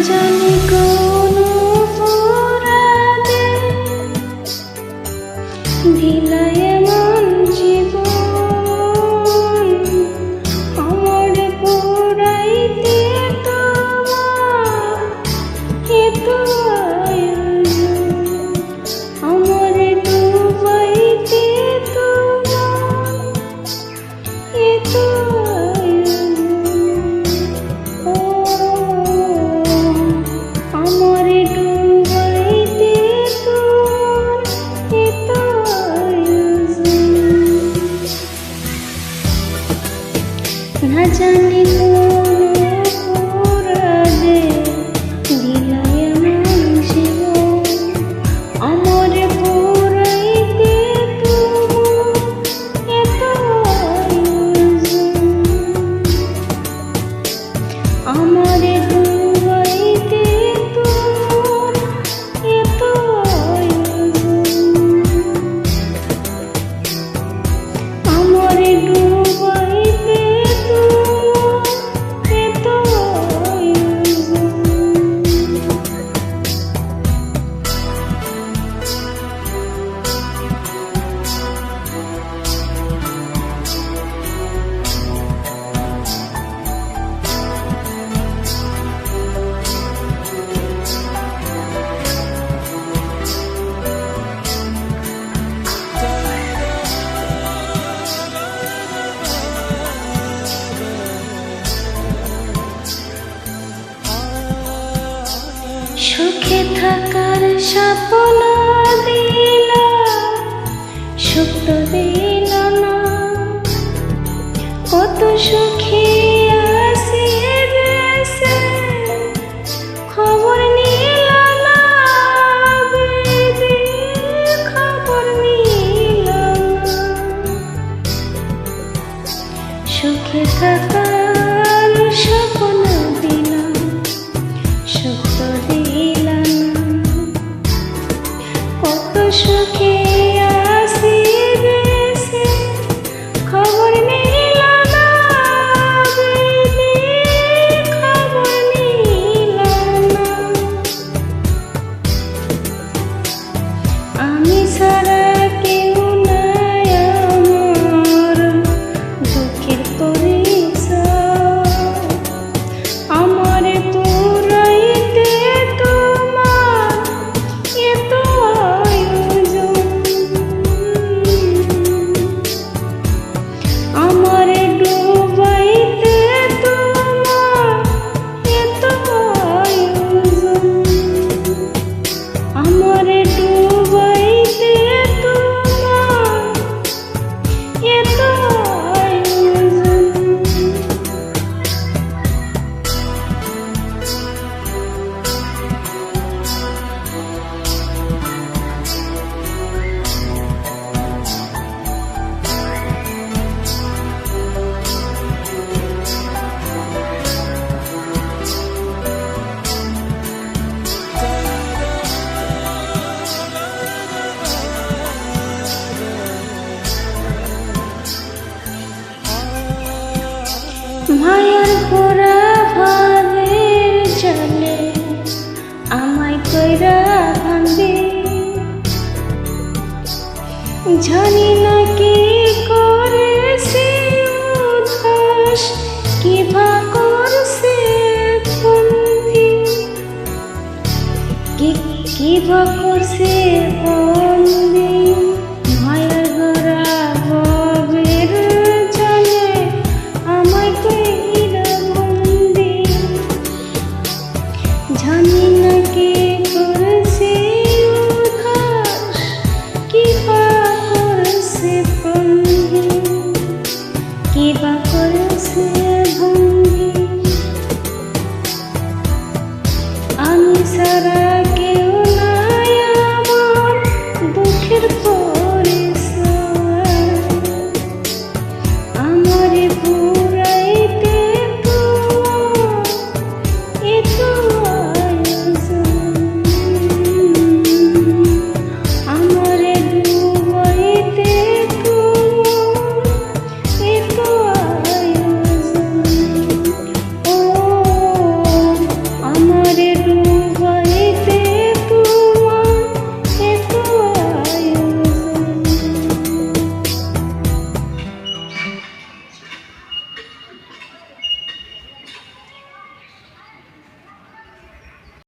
জানি গো Hari থাকার সপনা দিল সুখ দিল না। কত সুখী মায়ার ঘোরা ভাবে চলে আমায় কইরা ভাঙবে। জানি না কি করেছে উদাস কি ভা করছে বন্ধি। কি কি ভা করছে বন্ধি?